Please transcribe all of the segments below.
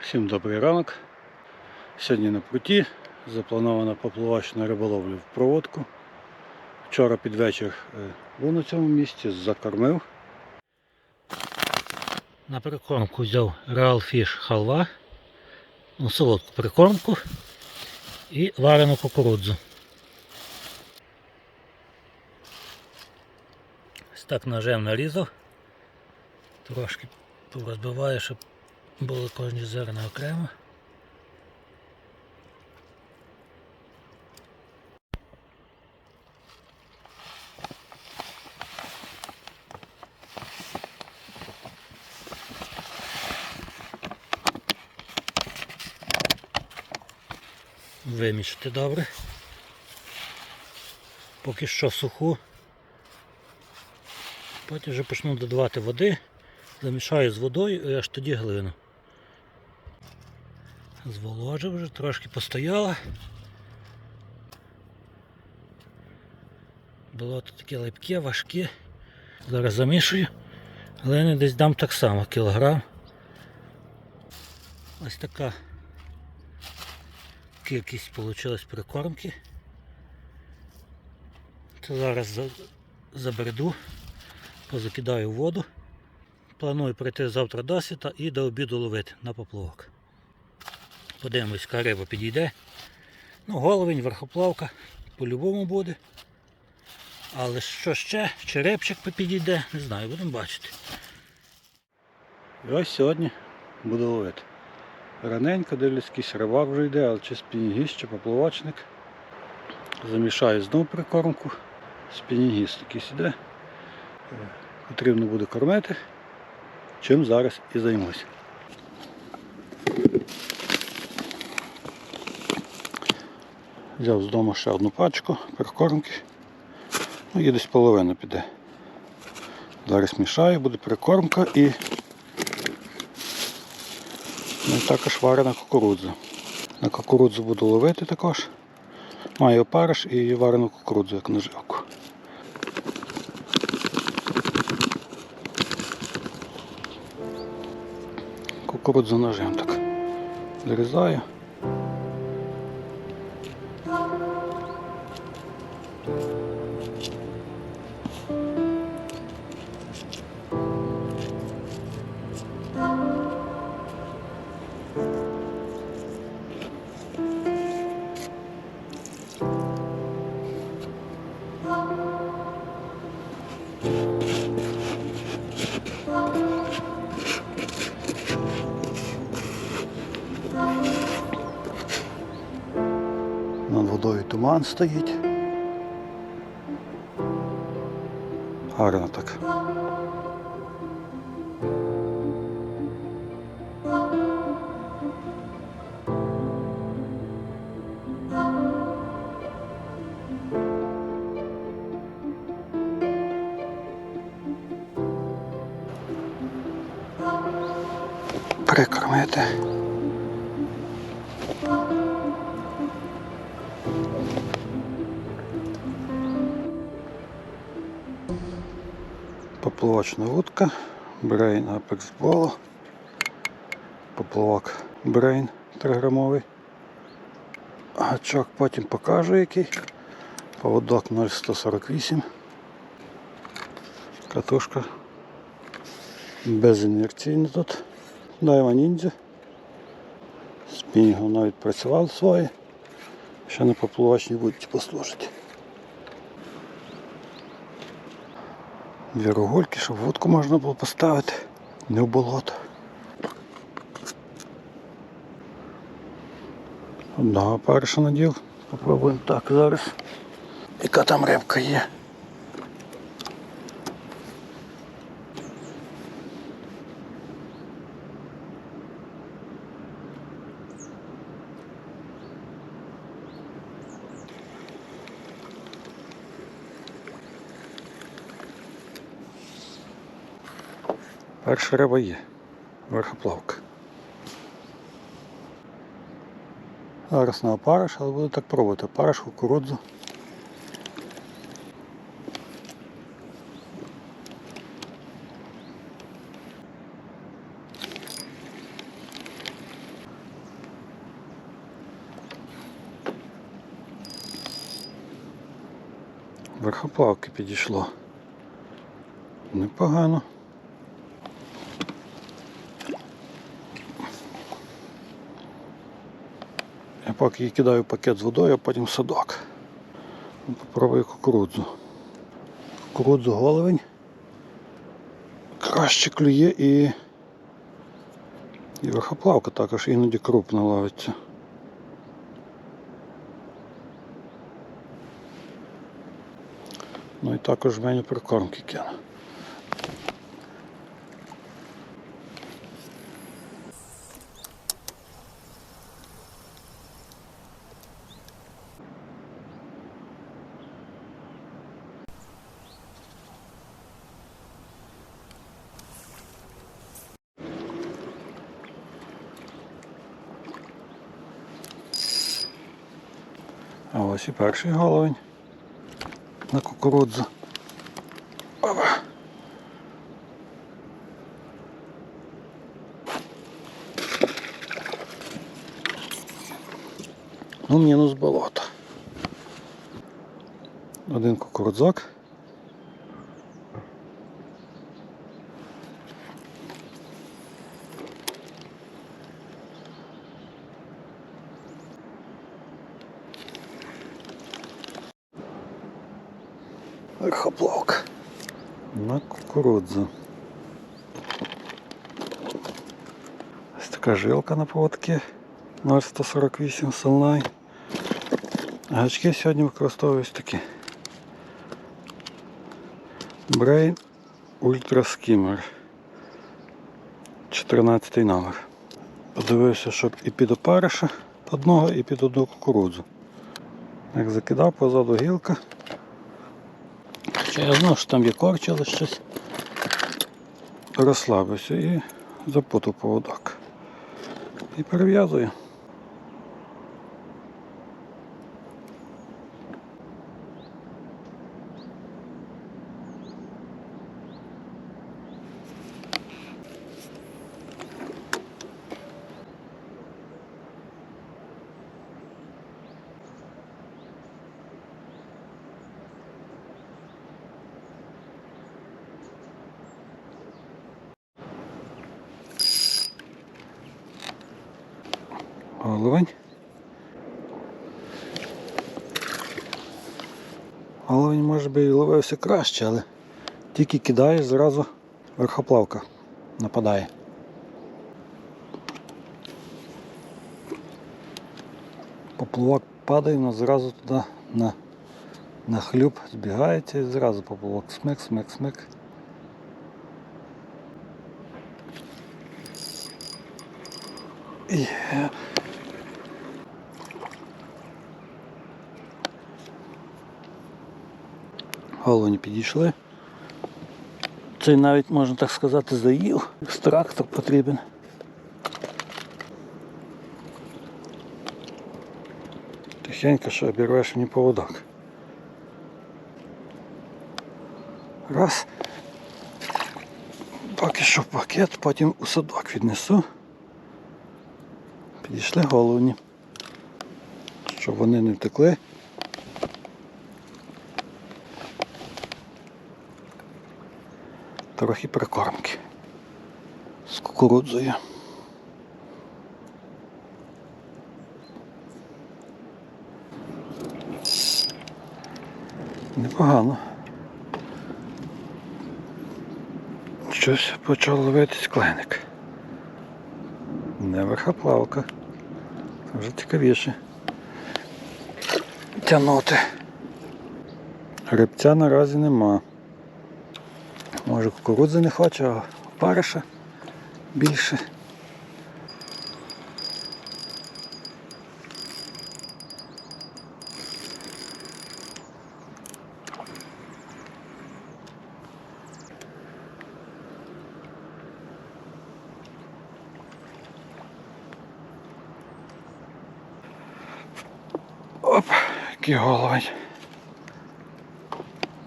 Всім добрий ранок. Сьогодні на пруті запланована поплавочна риболовля в проводку. Вчора під вечір е, був на цьому місці, закормив. На прикормку взяв Real Fish халва, ну, солодку прикормку і варену кукурудзу. Ось так ножем нарізав. Трошки розбиваю, щоб були кожні зерна окремо. Вимішати добре. Поки що суху. Потім вже почну додавати води, замішаю з водою і аж тоді глину. Зволожив вже, трошки постояла. Болото таке липке, важке. Зараз замішую. Глини десь дам так само, кілограм. Ось така кількість вийшла прикормки. Це зараз за- забреду, позакидаю воду. Планую прийти завтра до світа і до обіду ловити на поплавок. Подивимось, яка риба підійде. Ну, головень, верхоплавка по-любому буде. Але що ще? Черепчик підійде, не знаю, будемо бачити. І ось сьогодні буду ловити. Раненько дивлюсь, якийсь рибак вже йде, але чи спінігіст, чи поплавочник. Замішаю знову прикормку. Спінігіст якийсь іде. Е, Потрібно буде кормити. Чим зараз і займусь. Взяв з дому ще одну пачку прикормки. Ну, і десь половина піде. Зараз мішаю, буде прикормка і, ну, також варена кукурудза. На кукурудзу буду ловити також. Маю опариш і варену кукурудзу як наживку. Кукурудзу ножем так. Дорізаю. Туман стоїть. Гарно так. Прикормити. Поплавочна вудка, Brain Apex Bolo, поплавок Brain 3 грамовий. Гачок потім покажу який. Поводок 0,148. Катушка безінерційна тут. Дайва ніндзя. Спінгом навіть працював своє. Ще на поплавочній вудці послужить. Дві рогульки, щоб вудку можна було поставити, не в болото. Одного перша наділ. Попробуємо так зараз. Яка там рибка є. Перша риба є. Верхоплавка. Зараз на опариш, але буду так пробувати. Опариш, кукурудзу. Верхоплавки підійшло непогано. Поки її кидаю пакет з водою, а потім в садок. Ну, Попробую кукурудзу. Кукурудзу головень. Краще клює і, і верхоплавка також іноді крупно ловиться. Ну і також в мене прикормки кину. Ось і перший головень на кукурудзу. Опа. Ну, мінус болото. Один кукурудзок. Верхоплавка на кукурудзу. Ось така жилка на поводки 0,148 Sunline. Гачки сьогодні використовують такі. Brain Ultra Skimmer. 14 номер. Подивився, щоб і під опариша одного, і під одну кукурудзу. Як закидав позаду гілка. Хоча я знав, що там є корчили щось. Розслабився і запутав поводок. І перев'язую. Головень. Головень може би і ловився краще, але тільки кидаєш, зразу верхоплавка нападає. Поплавок падає, воно зразу туди на, на хлюб збігається і зразу поплавок смик, смик, смик. Є. Головні підійшли. Цей навіть, можна так сказати, заїв. Екстрактор потрібен. Тихенько, що обірвеш мені поводок. Раз. Поки що в пакет, потім у садок віднесу. Підійшли головні, щоб вони не втекли. Трохи прикормки з кукурудзою. Непогано. Щось почав ловитись кленик. Не верхоплавка. Це вже цікавіше. Тягнути. Грибця наразі нема. Може кукурудзи не хоче, а париша більше. Оп, який головень.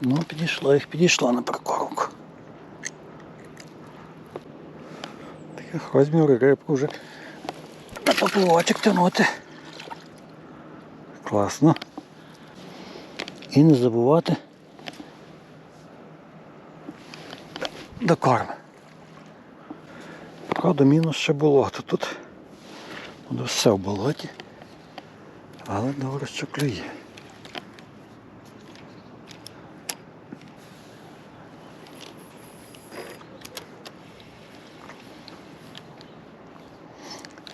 Ну, підійшла їх, підійшла на прикормку. Возьмем рыбку уже на поплавочек тянути. Класно. І не забувати до корм. Правда, мінус ще болото тут. Воно все в болоті. Але добре що клює.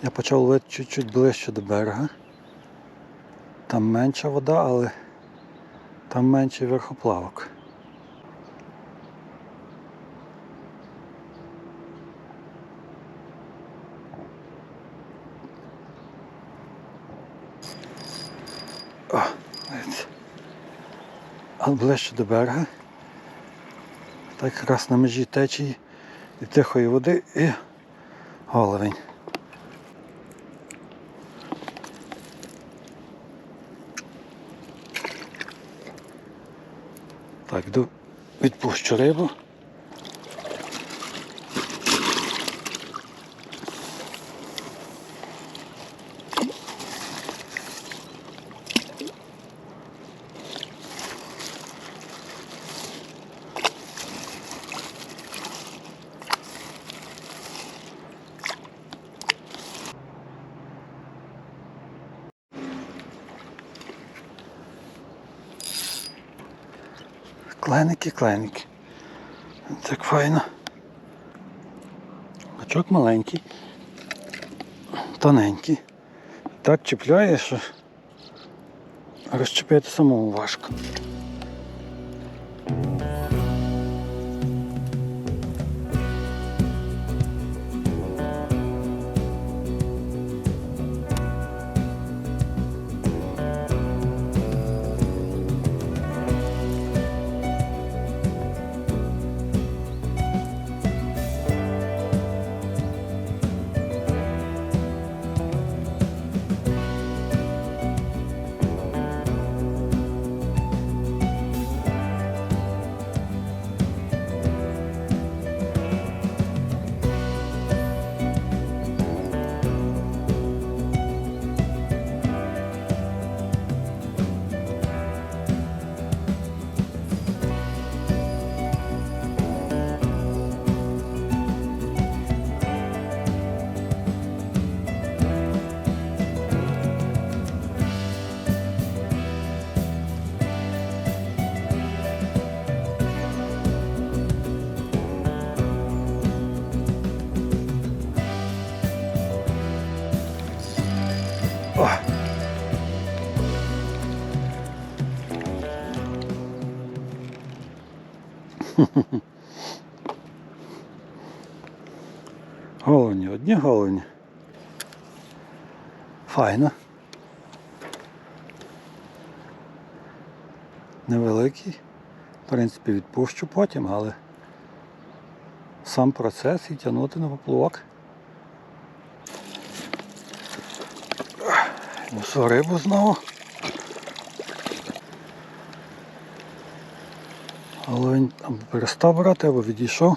Я почав ловити чуть-чуть ближче до берега. Там менша вода, але там менший верхоплавок. О. А ближче до берега. Так якраз на межі течії і тихої води і головень. Так, йду відпущу рибу. Кленики. Так файно. Гачок маленький, тоненький. Так чіпляє, що розчепити самому важко. Головні, одні головні. Файно. Невеликий. В принципі, відпущу потім, але сам процес і тягнути на поплавок. Несу рибу знову. Але він або перестав брати, або відійшов.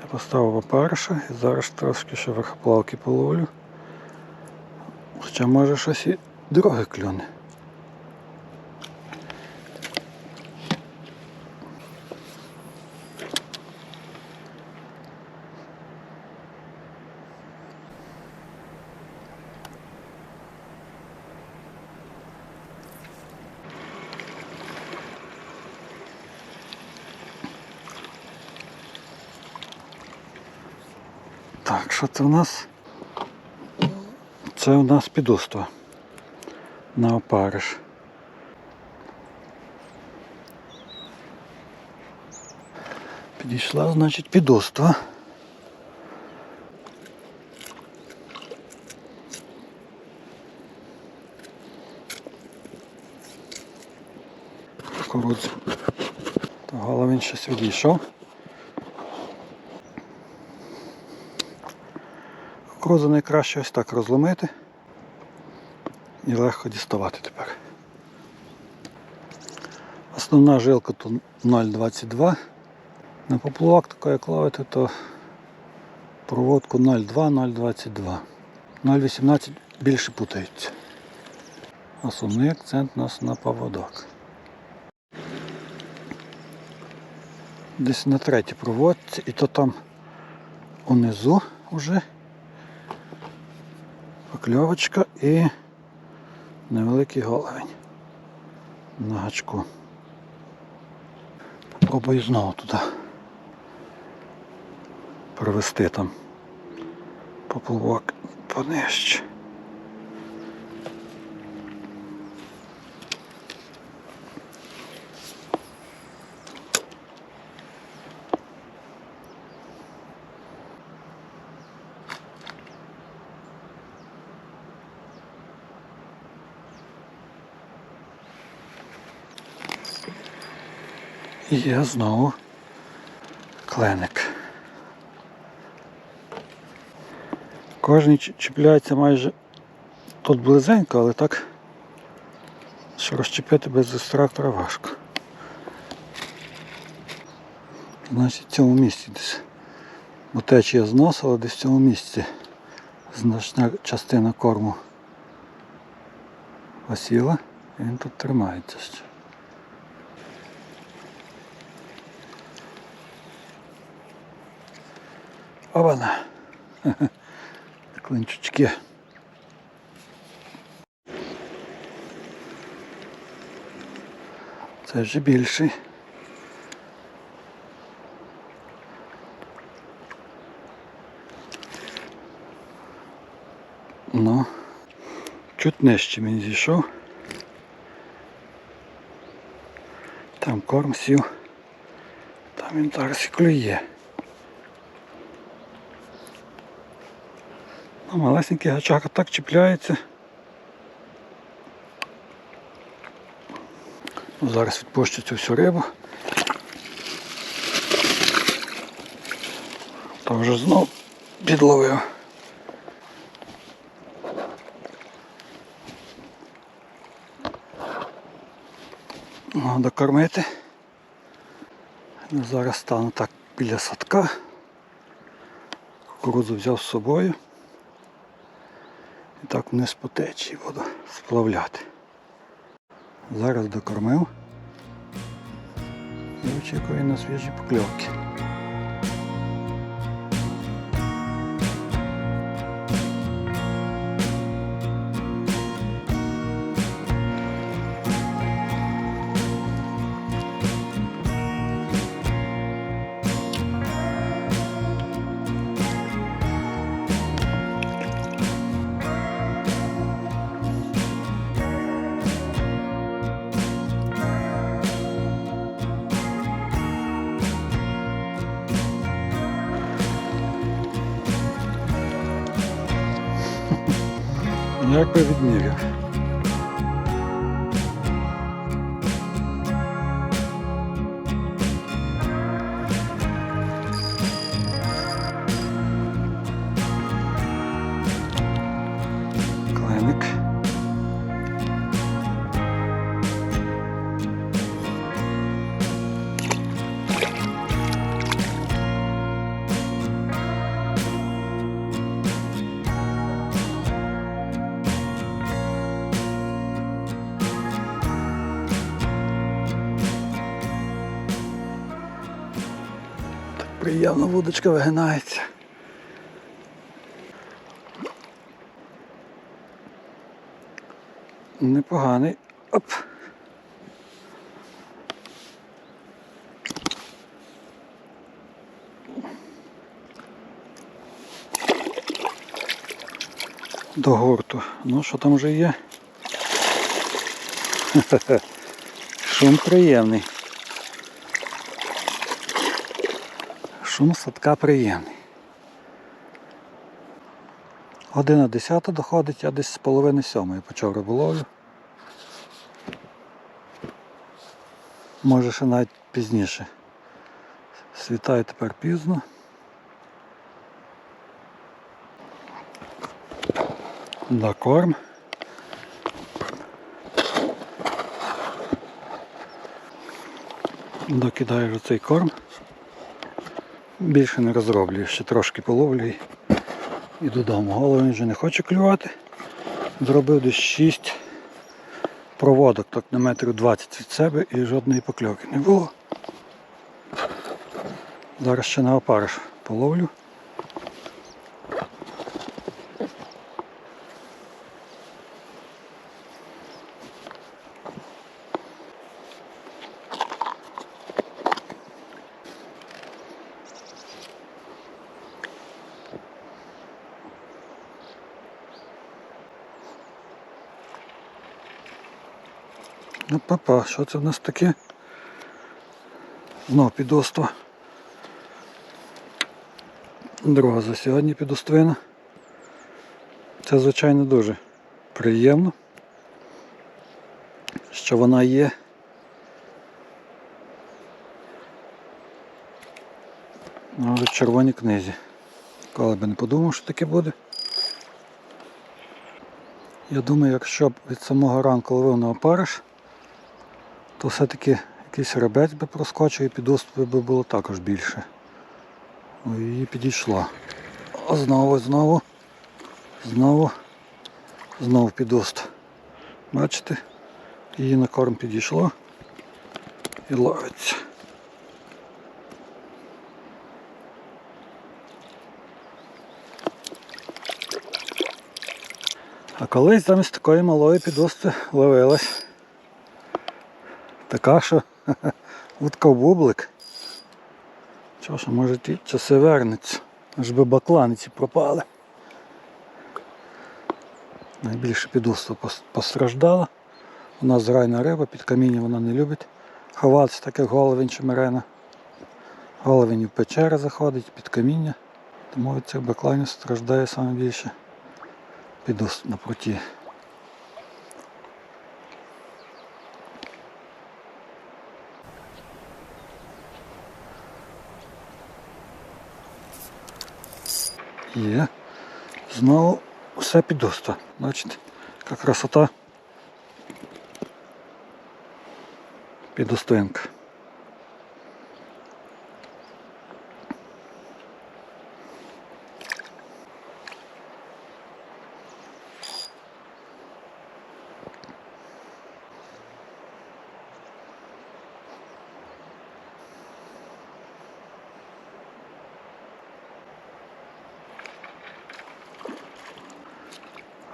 Я поставив опарша і зараз трошки ще верхоплавки половлю. Хоча може щось і друге клюне. Так, що це у нас? Це у нас підуство на опариш. Підійшла, значить, підуство. Кукурудзу. То головень щось відійшов. Кукурудзу найкраще ось так розломити і легко діставати тепер. Основна жилка тут 0,22. На поплавок таке як ловити, то проводку 0,2-0,22. 0,18 більше путаються. Основний акцент у нас на поводок. десь на третій проводці, і то там унизу вже покльовочка і невеликий головень на гачку. Попробую знову туди провести там поплавок понижче. Є знову кленик. Кожен чіпляється майже тут близенько, але так, що розчепити без дистрактора важко. Значить в цьому місці десь. Бо течія зносила десь в цьому місці. Значна частина корму осіла, і він тут тримається ще. Обана. Клинчучки. Це вже більший. Ну, чуть нижче він зійшов. Там корм сів. Там він зараз і клює. Ну, малесенький гачак так чіпляється. Зараз відпущу цю всю рибу. То вже знов підловив. Докормити. Ну, Зараз стану так біля садка. Кукурудзу взяв з собою. Так вниз по течії буду сплавляти. Зараз докормив і очікую на свіжі покльовки. Як би відміряв. Приємно вудочка вигинається. Непоганий. Оп. До гурту. Ну, що там вже є? Шум приємний. Шум садка приємний. Година десята доходить, я десь з половини сьомої почав риболовлю. Може ще навіть пізніше. Світає тепер пізно. На корм. Докидаю вже цей корм. Більше не розроблюю, ще трошки половлю і, додому. Голову він вже не хоче клювати. Зробив десь 6 проводок, так на метрів 20 від себе і жодної покльовки не було. Зараз ще на опариш половлю. Ну, папа, що це в нас таке? Знов підоство. Друга за сьогодні підоствина. Це, звичайно, дуже приємно, що вона є. Навіть в червоній книзі. Коли би не подумав, що таке буде. Я думаю, якщо б від самого ранку ловив на опариш, то все-таки якийсь ребець би проскочив і підоступи би було також більше. Ну, підійшла. А знову, знову, знову, знову підост. Бачите? Її на корм підійшло і ловиться. А колись замість такої малої підости ловилась. Така, що вудка в бублик. Чого ж, може ті часи вернуться. Аж би бакланиці пропали. Найбільше підуство постраждала. У нас зрайна риба, під каміння вона не любить. Ховатися так як чи мерена. Головень в печери заходить, під каміння. Тому від цих бакланів страждає саме більше підуст на пруті. Є. Знову все підоста. Бачите, яка красота. Підостинка.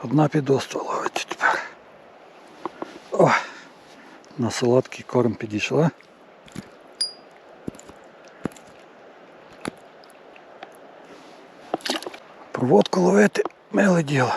Одна підоства тепер. О, на солодкий корм підійшла. Проводку ловити миле діло.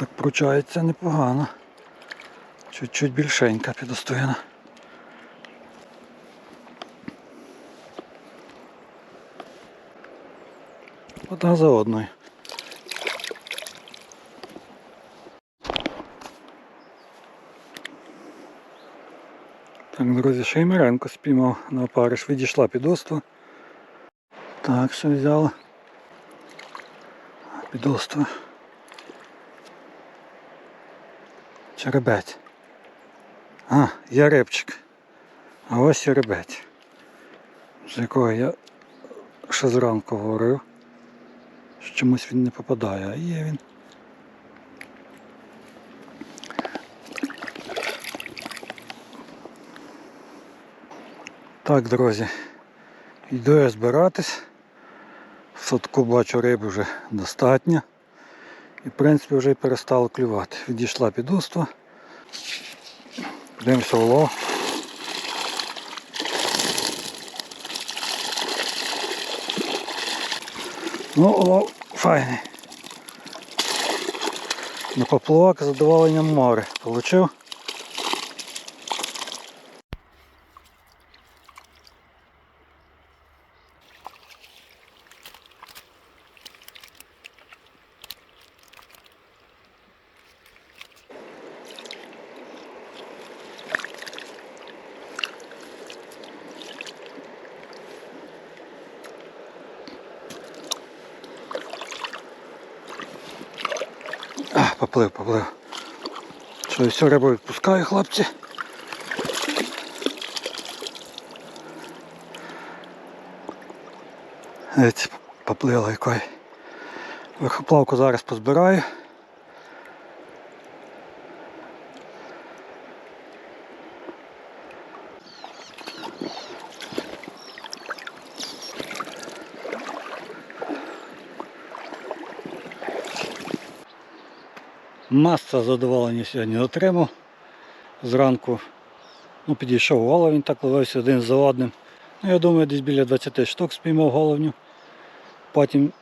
Так пручається непогано. Чуть-чуть більшенька підостояна. Одна за одною. Так, друзі, ще й спіймав на опариш, відійшла підоства. Так, що взяла? Підоства. Черебець. А, є рибчик. А ось і рибець. З якого я ще зранку говорив. що Чомусь він не попадає, а є він. Так, друзі, йду я збиратись. В садку бачу риби вже достатньо. І в принципі вже перестало клювати. Відійшла підуства. Дивимося улов. Ну, улов файний. На поплавок з задоволенням море. Получив. Поплив, поплив. Що, все, рибу відпускаю, хлопці. Дивіться, поплила якой. Верхоплавку зараз позбираю. Маса задоволення сьогодні отримав. Зранку ну, підійшов головень, так ловився один за одним. Ну, я думаю, десь біля 20 штук спіймав головню. Потім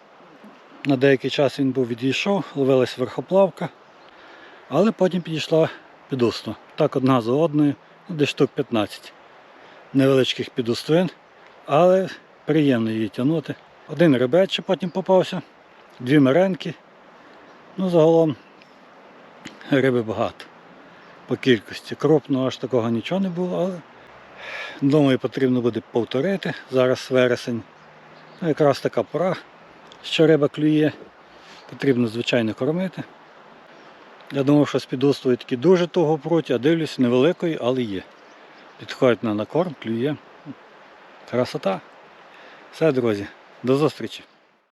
на деякий час він був відійшов, ловилась верхоплавка, але потім підійшла підусна. Так одна за одною, ну, десь штук 15 невеличких підуствин, але приємно її тягнути. Один ще потім попався, дві меренки. Ну, загалом риби багато по кількості. Крупного аж такого нічого не було, але думаю, потрібно буде повторити. Зараз вересень. Ну, якраз така пора, що риба клює. Потрібно, звичайно, кормити. Я думав, що з підустою такі дуже того пруть, а дивлюсь, невеликої, але є. Підходить на накорм, клює. Красота. Все, друзі, до зустрічі.